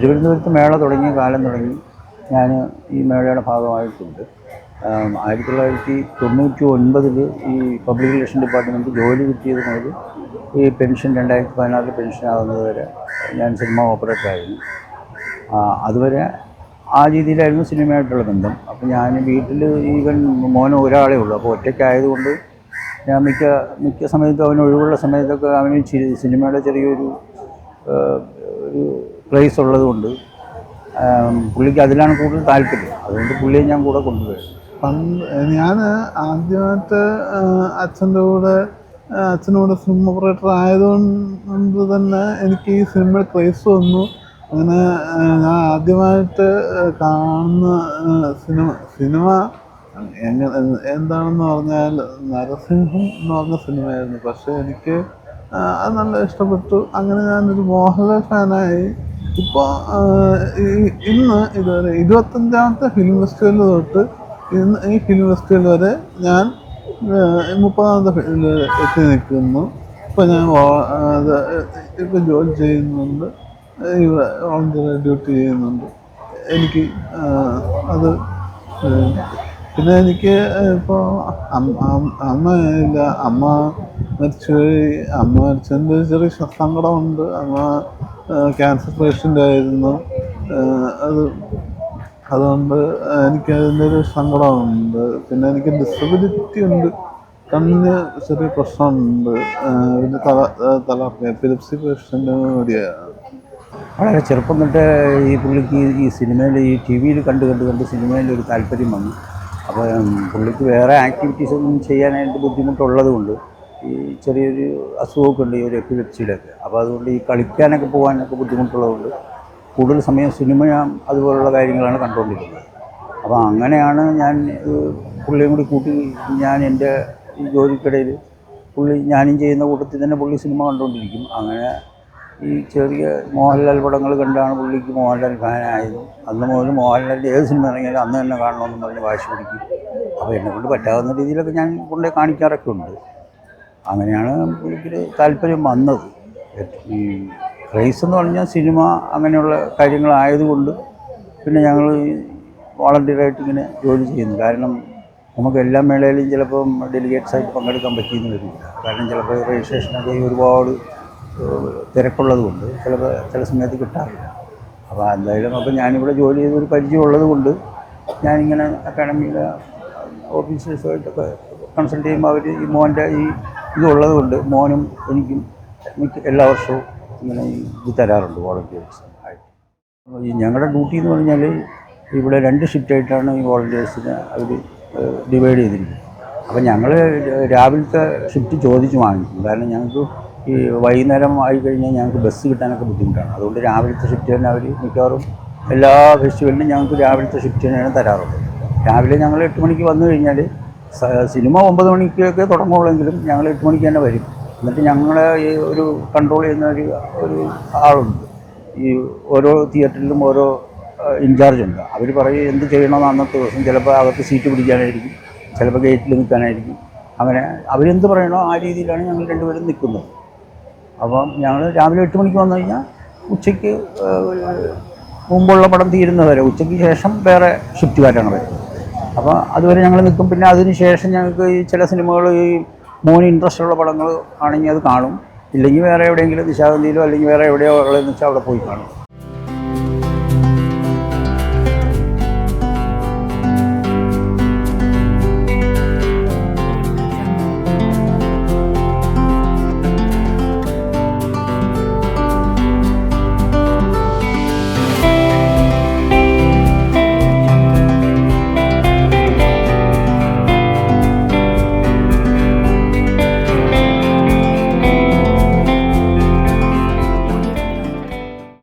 തിരുവനന്തപുരത്ത് മേള തുടങ്ങിയ കാലം തുടങ്ങി. ഞാൻ ഈ മേളയുടെ ഭാഗമായിട്ടുണ്ട്. ആയിരത്തി തൊള്ളായിരത്തി തൊണ്ണൂറ്റി ഒൻപതിൽ ഈ പബ്ലിക് റിലേഷൻ ഡിപ്പാർട്ട്മെന്റ് ജോലി കിട്ടിയത് മുതൽ ഈ പെൻഷൻ രണ്ടായിരത്തി പതിനാറിൽ പെൻഷൻ ആകുന്നത് വരെ ഞാൻ സിനിമ ഓപ്പറേറ്റർ ആയിരുന്നു. അതുവരെ ആ രീതിയിലായിരുന്നു സിനിമയായിട്ടുള്ള ബന്ധം. അപ്പോൾ ഞാൻ വീട്ടിൽ ഈവൻ മോൻ ഒരാളേ ഉള്ളൂ. അപ്പോൾ ഒറ്റയ്ക്കായതുകൊണ്ട് ഞാൻ മിക്ക മിക്ക സമയത്തും അവൻ ഒഴിവുള്ള സമയത്തൊക്കെ അവന് സിനിമയുടെ ചെറിയൊരു ഒരു ക്രേസ് ഉള്ളതുകൊണ്ട് പുള്ളിക്ക് അതിലാണ് കൂടുതൽ താല്പര്യം. അതുകൊണ്ട് പുള്ളിയെ ഞാൻ കൂടെ കൊണ്ടുപോയി ഞാൻ ആദ്യമായിട്ട് അച്ഛന്റെ കൂടെ അച്ഛനോട് സിനിമ ഓപ്പറേറ്റർ ആയതുകൊണ്ട് തന്നെ എനിക്ക് ഈ സിനിമ ക്രൈസ് വന്നു. അങ്ങനെ ഞാൻ ആദ്യമായിട്ട് കാണുന്ന സിനിമ സിനിമ എങ്ങനെ എന്താണെന്ന് പറഞ്ഞാൽ നരസിംഹം എന്ന് പറഞ്ഞ സിനിമയായിരുന്നു പക്ഷേ എനിക്ക് അത് നല്ല ഇഷ്ടപ്പെട്ടു. അങ്ങനെ ഞാനൊരു മോഹൻലാൽ ഫാനായി ഇപ്പോൾ ഇന്ന് ഇതുവരെ ഇരുപത്തഞ്ചാമത്തെ ഫിലിം ഫെസ്റ്റിവൽ തൊട്ട് ഇന്ന് ഈ ഫിലിം ഫെസ്റ്റിവൽ വരെ ഞാൻ മുപ്പതാമത്തെ ഫിലിം എത്തി നിൽക്കുന്നു. ഇപ്പോൾ ഞാൻ ഇപ്പം ജോലി ചെയ്യുന്നുണ്ട്. ഇവിടെ വോളണ്ടിയർ ഡ്യൂട്ടി ചെയ്യുന്നുണ്ട്. എനിക്ക് അത് പിന്നെ എനിക്ക് ഇപ്പോൾ അമ്മ ഇല്ല അമ്മ മരിച്ചുപോയി. അമ്മ മരിച്ചതിന്റെ ചെറിയ സങ്കടമുണ്ട്. അമ്മ ക്യാൻസർ പേഷ്യന്റ് ആയിരുന്നു. അത് അതുകൊണ്ട് എനിക്ക് അതിന്റെ ഒരു സങ്കടമുണ്ട്. പിന്നെ എനിക്ക് ഡിസബിലിറ്റി ഉണ്ട്. കണ്ണിന് ചെറിയ പ്രശ്നമുണ്ട്. പിന്നെ തല തലർക്കം എപ്പിലിപ്സി പേഷ്യന്റ് കൂടിയാണ് വളരെ ചെറുപ്പം തൊട്ട് ഈ പുള്ളിക്ക് ഈ സിനിമയിൽ ഈ ടി വിയിൽ കണ്ട് കണ്ട് കണ്ട് സിനിമയിൽ ഒരു താല്പര്യം വന്നു. അപ്പോൾ പുള്ളിക്ക് വേറെ ആക്ടിവിറ്റീസ് ഒന്നും ചെയ്യാനായിട്ട് ബുദ്ധിമുട്ടുള്ളത് കൊണ്ട് ഈ ചെറിയൊരു അസുഖമൊക്കെ ഉണ്ട് ഈ ഒരു എപ്പിലെപ്സിയിലൊക്കെ. അപ്പോൾ അതുകൊണ്ട് ഈ കളിക്കാനൊക്കെ പോകാനൊക്കെ ബുദ്ധിമുട്ടുള്ളതുകൊണ്ട് കൂടുതൽ സമയം സിനിമ അതുപോലുള്ള കാര്യങ്ങളാണ് കണ്ടുകൊണ്ടിരുന്നത് അപ്പോൾ അങ്ങനെയാണ് ഞാൻ പുള്ളിയും കൂടി കൂട്ടി ഞാൻ എന്റെ ജോലിക്കിടയിൽ പുള്ളി ഞാനും ചെയ്യുന്ന കൂട്ടത്തിൽ തന്നെ പുള്ളി സിനിമ കണ്ടുകൊണ്ടിരിക്കും. അങ്ങനെ ഈ ചെറിയ മോഹൻലാൽ പടങ്ങൾ കണ്ടാണ് പുള്ളിക്ക് മോഹൻലാൽ ഫാനായത്. അന്ന് മുതൽ മോഹൻലാലിന്റെ ഏത് സിനിമ ഇറങ്ങിയാലും അന്ന് തന്നെ കാണണമെന്ന് പറഞ്ഞ് വാശി പിടിക്കും. അപ്പോൾ എന്നെ കൊണ്ട് പറ്റാവുന്ന രീതിയിലൊക്കെ ഞാൻ കൊണ്ടേ കാണിക്കാറൊക്കെ ഉണ്ട്. അങ്ങനെയാണ് പുള്ളിക്ക് താല്പര്യം വന്നത്. ഈ ക്രൈസ് എന്ന് പറഞ്ഞാൽ സിനിമ അങ്ങനെയുള്ള കാര്യങ്ങളായതുകൊണ്ട് പിന്നെ ഞങ്ങൾ വോളണ്ടിയറായിട്ട് ഇങ്ങനെ ജോലി ചെയ്യുന്നു. കാരണം നമുക്ക് എല്ലാ മേളയിലും ചിലപ്പം ഡെലിഗേറ്റ്സ് ആയിട്ട് പങ്കെടുക്കാൻ പറ്റിയെന്ന് വരില്ല. കാരണം ചിലപ്പോൾ രജിസ്ട്രേഷനൊക്കെ ഒരുപാട് തിരക്കുള്ളത് കൊണ്ട് ചിലപ്പോൾ ചില സമയത്ത് കിട്ടാറില്ല. അപ്പോൾ എന്തായാലും അപ്പോൾ ഞാനിവിടെ ജോലി ചെയ്തൊരു പരിചയമുള്ളത് കൊണ്ട് ഞാനിങ്ങനെ അക്കാഡമിയിലെ ഓഫീസേഴ്സുമായിട്ടൊക്കെ കൺസൾട്ട് ചെയ്യുമ്പോൾ അവർ ഈ മോന്റെ ഈ ഇതുള്ളത് കൊണ്ട് മോനും എനിക്കും മിക്ക എല്ലാ വർഷവും ഇങ്ങനെ ഇത് തരാറുണ്ട് വോളണ്ടിയേഴ്സ് ആയിട്ട്. ഈ ഞങ്ങളുടെ ഡ്യൂട്ടി എന്ന് പറഞ്ഞാൽ ഇവിടെ രണ്ട് ഷിഫ്റ്റ് ആയിട്ടാണ് ഈ വോളണ്ടിയേഴ്സിനെ അവർ ഡിവൈഡ് ചെയ്തിരിക്കുന്നത്. അപ്പം ഞങ്ങൾ രാവിലത്തെ ഷിഫ്റ്റ് ചോദിച്ച് വാങ്ങിക്കും. കാരണം ഞങ്ങൾക്ക് ഈ വൈകുന്നേരം ആയി കഴിഞ്ഞാൽ ഞങ്ങൾക്ക് ബസ് കിട്ടാനൊക്കെ ബുദ്ധിമുട്ടാണ്. അതുകൊണ്ട് രാവിലത്തെ ഷിഫ്റ്റ് തന്നെ അവർ മിക്കവാറും എല്ലാ ഫെസ്റ്റിവലിനും ഞങ്ങൾക്ക് രാവിലത്തെ ഷിഫ്റ്റ് തന്നെയാണ് തരാറുള്ളത്. രാവിലെ ഞങ്ങൾ എട്ട് മണിക്ക് വന്നു കഴിഞ്ഞാൽ സിനിമ ഒമ്പത് മണിക്കൊക്കെ തുടങ്ങുള്ളെങ്കിലും ഞങ്ങൾ എട്ട് മണിക്ക് തന്നെ വരും. എന്നിട്ട് ഞങ്ങളെ ഈ ഒരു കൺട്രോൾ ചെയ്യുന്ന ഒരു ഒരു ആളുണ്ട്. ഈ ഓരോ തിയേറ്ററിലും ഓരോ ഇൻചാർജ് ഉണ്ട്. അവർ പറയും എന്ത് ചെയ്യണമെന്ന് അന്നത്തെ ദിവസം ചിലപ്പോൾ അവർക്ക് സീറ്റ് പിടിക്കാനായിരിക്കും ചിലപ്പോൾ ഗേറ്റിൽ നിൽക്കാനായിരിക്കും. അങ്ങനെ അവരെന്ത് പറയണോ ആ രീതിയിലാണ് ഞങ്ങൾ രണ്ടുപേരും നിൽക്കുന്നത്. അപ്പം ഞങ്ങൾ രാവിലെ എട്ട് മണിക്ക് വന്നു കഴിഞ്ഞാൽ ഉച്ചയ്ക്ക് മുമ്പുള്ള പടം തീരുന്നവരെ ഉച്ചയ്ക്ക് ശേഷം വേറെ ഷിഫ്റ്റുകാരാണ് വരുന്നത്. അപ്പോൾ അതുവരെ ഞങ്ങൾ നിൽക്കും പിന്നെ അതിന് ശേഷം ഞങ്ങൾക്ക് ഈ ചില സിനിമകൾ ഈ മോന് ഇൻട്രസ്റ്റ് ഉള്ള പടങ്ങൾ ആണെങ്കിൽ അത് കാണും. ഇല്ലെങ്കിൽ വേറെ എവിടെയെങ്കിലും ദിശാഗന്ധിയിലോ അല്ലെങ്കിൽ വേറെ എവിടെയോ ഉള്ളതെന്ന് വെച്ചാൽ അവിടെ പോയി കാണും.